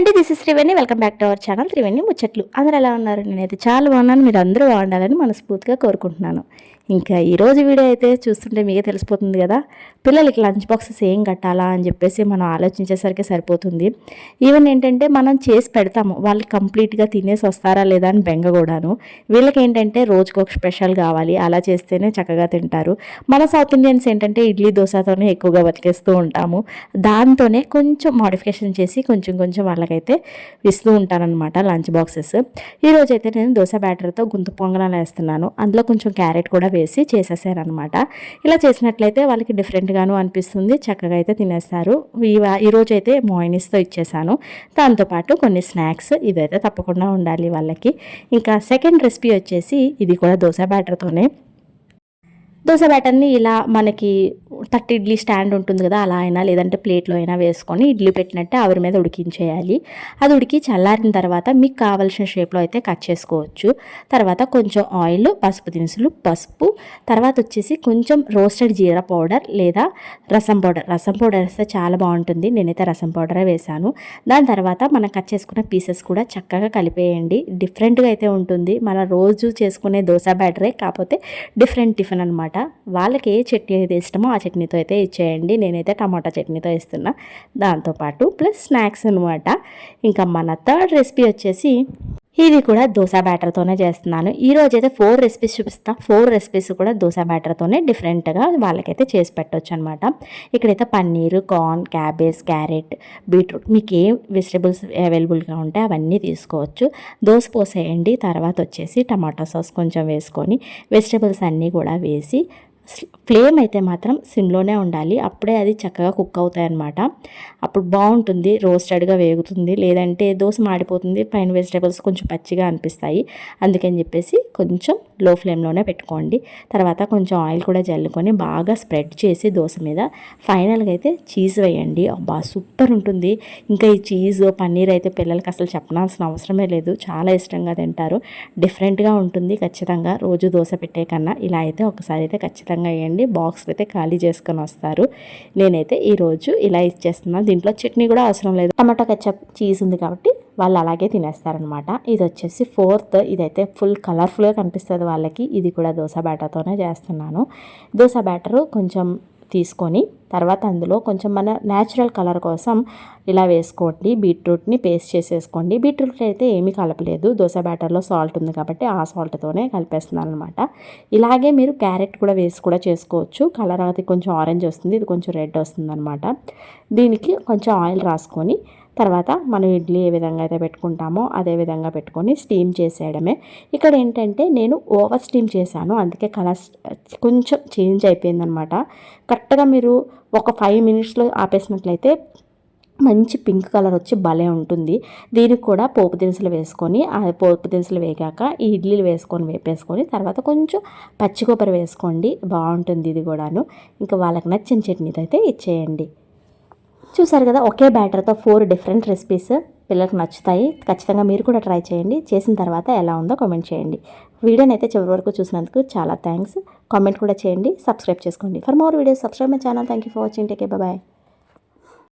అండి this is Triveni welcome back to our channel Triveni ముచ్చట్లు అందరూ ఎలా ఉన్నారు? నేనైతే చాలా బాగున్నాను. మీరు అందరూ బాగుండాలని మనస్ఫూర్తిగా కోరుకుంటున్నాను. ఇంకా ఈరోజు వీడియో అయితే చూస్తుంటే మీకే తెలిసిపోతుంది కదా పిల్లలకి లంచ్ బాక్సెస్ ఏం కట్టాలా అని చెప్పేసి మనం ఆలోచించేసరికి సరిపోతుంది. ఈవెన్ ఏంటంటే మనం చేసి పెడతాము వాళ్ళు కంప్లీట్గా తినేసి వస్తారా లేదా అని బెంగ కూడాను. వీళ్ళకి ఏంటంటే రోజుకు ఒక స్పెషల్ కావాలి అలా చేస్తేనే చక్కగా తింటారు. మన సౌత్ ఇండియన్స్ ఏంటంటే ఇడ్లీ దోశతోనే ఎక్కువగా బతికేస్తూ ఉంటాము. దాంతోనే కొంచెం మాడిఫికేషన్ చేసి కొంచెం కొంచెం వాళ్ళకి వాళ్ళకైతే ఇస్తూ ఉంటానన్నమాట లంచ్ బాక్సెస్. ఈరోజు అయితే నేను దోశ బ్యాటర్తో గుంతు పొంగనాలు వేస్తున్నాను. అందులో కొంచెం క్యారెట్ కూడా వేసి చేసేసారనమాట ఇలా చేసినట్లయితే వాళ్ళకి డిఫరెంట్గాను అనిపిస్తుంది. చక్కగా అయితే తినేస్తారు. ఈరోజు అయితే మోయినిస్తో ఇచ్చేసాను. దాంతోపాటు కొన్ని స్నాక్స్ ఇదైతే తప్పకుండా ఉండాలి వాళ్ళకి. ఇంకా సెకండ్ రెసిపీ వచ్చేసి ఇది కూడా దోశ బ్యాటర్తోనే. దోశ బ్యాటర్ని ఇలా మనకి తట్టి ఇడ్లీ స్టాండ్ ఉంటుంది కదా అలా అయినా లేదంటే ప్లేట్లో అయినా వేసుకొని ఇడ్లీ పెట్టినట్టే ఆవిరి మీద ఉడికించేయాలి. అది ఉడికి చల్లారిన తర్వాత మీకు కావాల్సిన షేప్లో అయితే కట్ చేసుకోవచ్చు. తర్వాత కొంచెం ఆయిల్ పసుపు దినుసులు పసుపు. తర్వాత వచ్చేసి కొంచెం రోస్టెడ్ జీరా పౌడర్ లేదా రసం పౌడర్. రసం పౌడర్ వేస్తే చాలా బాగుంటుంది. నేనైతే రసం పౌడరే వేశాను దాని తర్వాత మనం కట్ చేసుకున్న పీసెస్ కూడా చక్కగా కలిపేయండి. డిఫరెంట్గా అయితే ఉంటుంది. మన రోజు చేసుకునే దోశ బ్యాటరే కాకపోతే డిఫరెంట్ టిఫిన్ అనమాట. వాళ్ళకి ఏ చట్నీ అయితే ఇష్టమో ఆ చట్నీతో అయితే ఇచ్చేయండి. నేనైతే టమాటా చట్నీతో ఇస్తున్నా. దాంతోపాటు ప్లస్ స్నాక్స్ అనమాట. ఇంకా మన థర్డ్ రెసిపీ వచ్చేసి ఇది కూడా దోశ బ్యాటర్తోనే చేస్తున్నాను. ఈ రోజు అయితే ఫోర్ రెసిపీస్ చూపిస్తా. ఫోర్ రెసిపీస్ కూడా దోశ బ్యాటర్తోనే డిఫరెంట్గా వాళ్ళకైతే చేసి పెట్టవచ్చు అనమాట ఇక్కడైతే paneer corn cabbage carrot beetroot మీకు ఏ వెజిటబుల్స్ అవైలబుల్గా ఉంటే అవన్నీ తీసుకోవచ్చు. దోశ పోసేయండి. తర్వాత వచ్చేసి టమాటో సాస్ కొంచెం వేసుకొని వెజిటబుల్స్ అన్నీ కూడా వేసి ఫ్లేమ్ అయితే మాత్రం సిమ్లోనే ఉండాలి. అప్పుడే అది చక్కగా కుక్ అవుతాయి అన్నమాట అప్పుడు బాగుంటుంది రోస్టెడ్గా వేగుతుంది లేదంటే దోశ మాడిపోతుంది పైన వెజిటేబుల్స్ కొంచెం పచ్చిగా అనిపిస్తాయి. అందుకని చెప్పేసి కొంచెం లో ఫ్లేమ్లోనే పెట్టుకోండి. తర్వాత కొంచెం ఆయిల్ కూడా జల్లుకొని బాగా స్ప్రెడ్ చేసి దోశ మీద ఫైనల్గా అయితే చీజ్ వేయండి. అబ్బా సూపర్ ఉంటుంది. ఇంకా ఈ చీజ్ పన్నీర్ అయితే పిల్లలకి అసలు చెప్పనాల్సిన అవసరమే లేదు. చాలా ఇష్టంగా తింటారు. డిఫరెంట్గా ఉంటుంది ఖచ్చితంగా. రోజు దోశ పెట్టే కన్నా ఇలా అయితే ఒకసారి అయితే ఖచ్చితంగా వేయండి. బాక్స్ అయితే ఖాళీ చేసుకొని వస్తారు. నేనైతే ఈరోజు ఇలా ఇచ్చేస్తున్నాను దీంట్లో చట్నీ కూడా అవసరం లేదు. టమాటో కచ్చప్ చీజ్ ఉంది కాబట్టి వాళ్ళు అలాగే తినేస్తారనమాట. ఇది వచ్చేసి ఫోర్త్ ఇదైతే ఫుల్ కలర్ఫుల్గా కనిపిస్తుంది వాళ్ళకి. ఇది కూడా దోశ బ్యాటర్తోనే చేస్తున్నాను. దోశ బ్యాటరు కొంచెం తీసుకొని తర్వాత అందులో కొంచెం మన న్యాచురల్ కలర్ కోసం ఇలా వేసుకోండి బీట్రూట్ని పేస్ట్ చేసేసుకోండి. బీట్రూట్ అయితే ఏమీ కలపలేదు. దోశ బ్యాటర్లో సాల్ట్ ఉంది కాబట్టి ఆ సాల్ట్తోనే కలిపేస్తున్నాను అనమాట ఇలాగే మీరు క్యారెట్ కూడా వేసి కూడా చేసుకోవచ్చు. కలర్ అది కొంచెం ఆరెంజ్ వస్తుంది ఇది కొంచెం రెడ్ వస్తుంది అనమాట దీనికి కొంచెం ఆయిల్ రాసుకొని తర్వాత మనం ఇడ్లీ ఏ విధంగా అయితే పెట్టుకుంటామో అదే విధంగా పెట్టుకొని స్టీమ్ చేసేయడమే. ఇక్కడ ఏంటంటే నేను ఓవర్ స్టీమ్ చేశాను. అందుకే కలర్ కొంచెం చేంజ్ అయిపోయిందనమాట. కరెక్ట్గా మీరు ఒక ఫైవ్ మినిట్స్లో ఆపేసినట్లయితే మంచి పింక్ కలర్ వచ్చి భలే ఉంటుంది. దీనికి కూడా పోపు దినుసులు వేసుకొని ఆ పోపు దినుసులు వేగాక ఈ ఇడ్లీలు వేసుకొని వేపేసుకొని తర్వాత కొంచెం పచ్చి కొబ్బరి వేసుకోండి. బాగుంటుంది ఇది కూడాను. ఇంకా వాళ్ళకి నచ్చిన చట్నీతో అయితే ఇచ్చేయండి. చూసారు కదా ఒకే బ్యాటర్తో ఫోర్ డిఫరెంట్ రెసిపీస్ పిల్లలకు నచ్చుతాయి. ఖచ్చితంగా మీరు కూడా ట్రై చేయండి. చేసిన తర్వాత ఎలా ఉందో కామెంట్ చేయండి. వీడియోని అయితే చివరి వరకు చూసినందుకు చాలా థ్యాంక్స్ కామెంట్ కూడా చేయండి. సబ్స్క్రైబ్ చేసుకోండి. For more videos subscribe my channel thank you for watching take bye